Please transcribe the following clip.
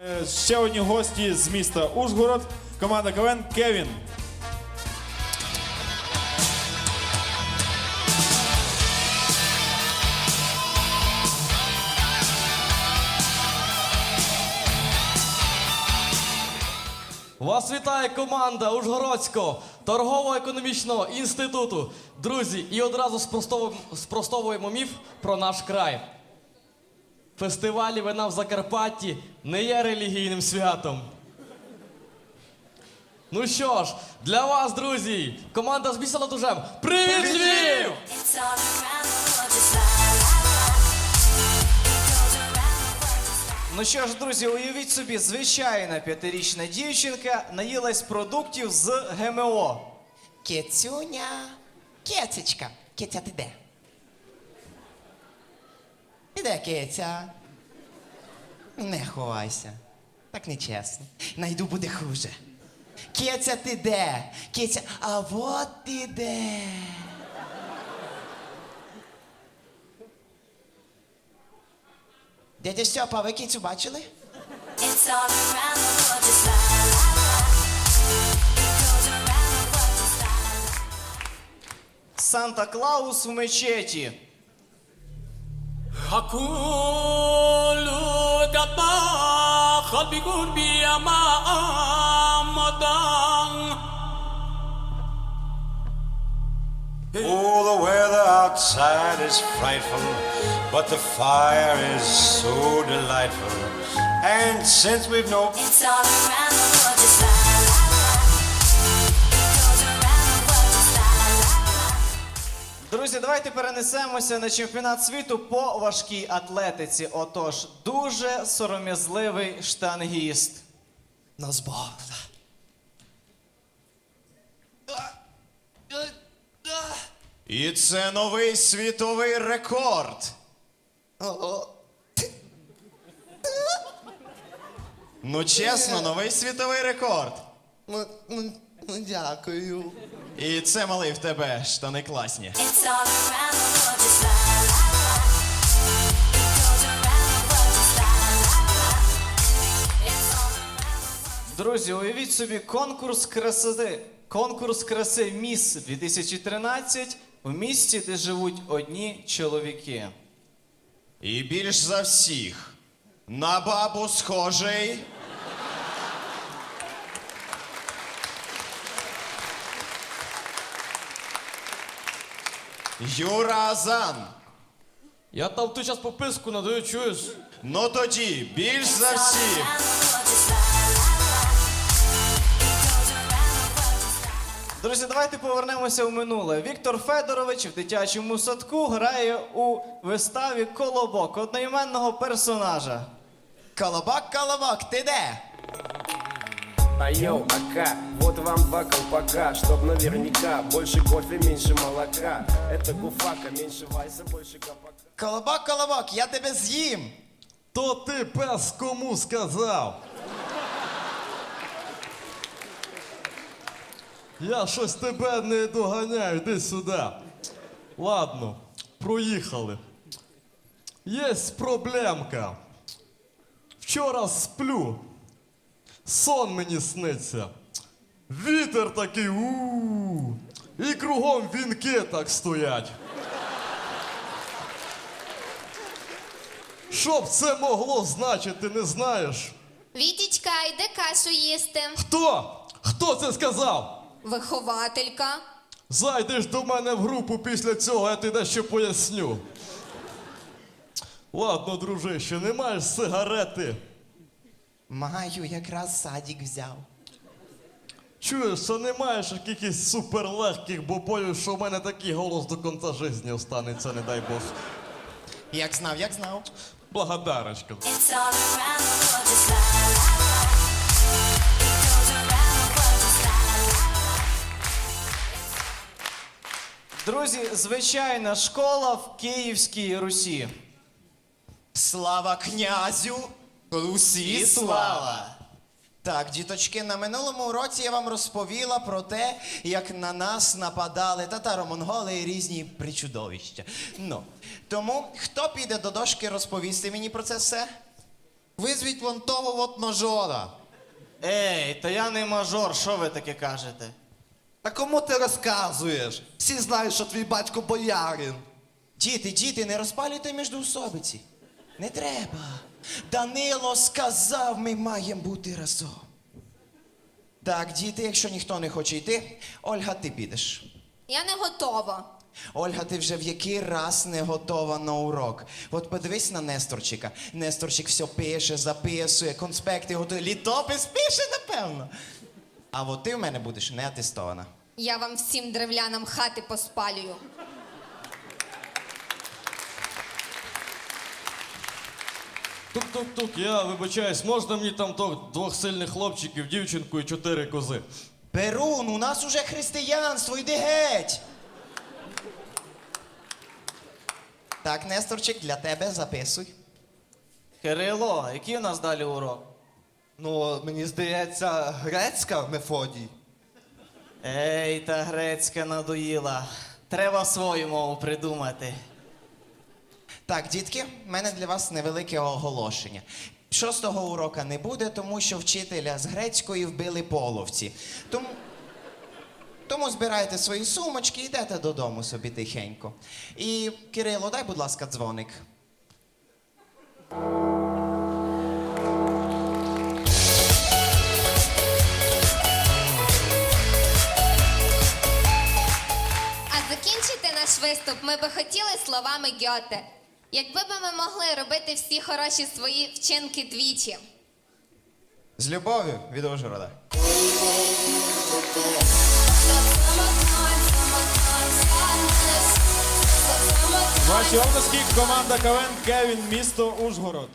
Е, Ще одні гості з міста Ужгород. Команда КВН Кевін. Вас вітає команда Ужгородського торгово-економічного інституту. Друзі, і одразу спростовуємо, спростовуємо міф про наш край. Фестивалі вина в Закарпатті не є релігійним святом. Ну що ж, для вас, друзі, команда з міста Ладужем. Привіт, Львів! Ну що ж, друзі, уявіть собі, звичайна п'ятирічна дівчинка наїлась продуктів з ГМО. Кецюня, кецечка, кеця ти де? Ти де, кеця? Не ховайся. Так нечесно. Найду буде хуже. Кеця ти де? Кеця, а вот ти де. Дядя Стьопа, ви кицю бачили? It's all around the world, just la la la. It goes around the world, just la la la. Санта Клаус в мечеті. أقول تطاخت بقربي ما مضى Oh, the weather outside is frightful, but the fire is so delightful. And since we've no It's all around the world, Друзі, давайте перенесемося на чемпіонат світу по важкій атлетиці. Отож, дуже сором'язливий штангіст. Нас Бог. І це новий світовий рекорд. Ну, чесно, новий світовий рекорд. Дякую. І це малий в тебе штани класні. It's all around the world, just la la la. It goes around the world, just la la la. It's all around the world. Друзі, уявіть собі конкурс краси. Конкурс краси Міс 2013 в місті, де живуть одні чоловіки. І більш за всіх на бабу схожий. Юра Азан. Я там той час пописку надаю, чуєш? Ну тоді, більш за всіх. Друзі, давайте повернемося в минуле. Віктор Федорович в дитячому садку грає у виставі Колобок одноіменного персонажа. Колобок, колобок, ти де? А йоу, ака, вот вам два колпака Чтоб наверняка больше кофе, меньше молока Это гуфака, меньше вайса, больше капака Колобок, колобок, я тебе з'їм. То ти пес кому сказав? Я щось тебе не доганяю, йди сюди. Ладно, проїхали. Єсть проблемка. Вчора сплю. Сон мені сниться. Вітер такий у І кругом вінки так стоять. Що б це могло значити, не знаєш? Вітічка, йде кашу їсти. Хто? Хто це сказав? Вихователька. Зайдеш до мене в групу після цього, я тобі дещо поясню. Ладно, дружище, не маєш сигарети. Маю, якраз садік взяв. Чуєш, що не маєш якихось суперлегких, бо боюсь, що в мене такий голос до кінця життя останеться, не дай Бог. Як знав, як знав. Благодарочка. Друзі, звичайна школа в Київській Русі. Слава князю! Усі слава! Так, діточки, на минулому уроці я вам розповіла про те, як на нас нападали татаро-монголи і різні причудовища. Ну, тому хто піде до дошки розповісти мені про це все? Визвіть вон того от мажора. Ей, та я не мажор, що ви таке кажете? А кому ти розказуєш? Всі знають, що твій батько боярин. Діти, діти, не розпалюйте між міждоусобиці. Не треба. Данило сказав, ми маємо бути разом. Так, діти, якщо ніхто не хоче йти, Ольга, ти підеш. Я не готова. Ольга, ти вже в який раз не готова на урок. От подивись на Несторчика. Несторчик все пише, записує, конспекти готує, літопис пише, напевно. А от ти в мене будеш не атестована. Я вам всім древлянам хати поспалюю. Тук-тук-тук, я вибачаюсь, можна мені там то- двох сильних хлопчиків, дівчинку і чотири кози? Перун, у нас уже християнство, йди геть. Так, Несторчик, для тебе записуй. Кирило, який у нас далі урок? Ну, мені здається, грецька Мефодій. Ей, та грецька надоїла. Треба свою мову придумати. Так, дітки, в мене для вас невелике оголошення. Шостого урока не буде, тому що вчителя з грецької вбили половці. Тому, тому збирайте свої сумочки і йдете додому собі тихенько. І Кирило, дай, будь ласка, дзвоник. А закінчити наш виступ ми би хотіли словами Гьоте. Якби би ми могли робити всі хороші свої вчинки двічі. З любов'ю від Ужгорода. Ваші обласки команда КВН Кевін, місто Ужгород.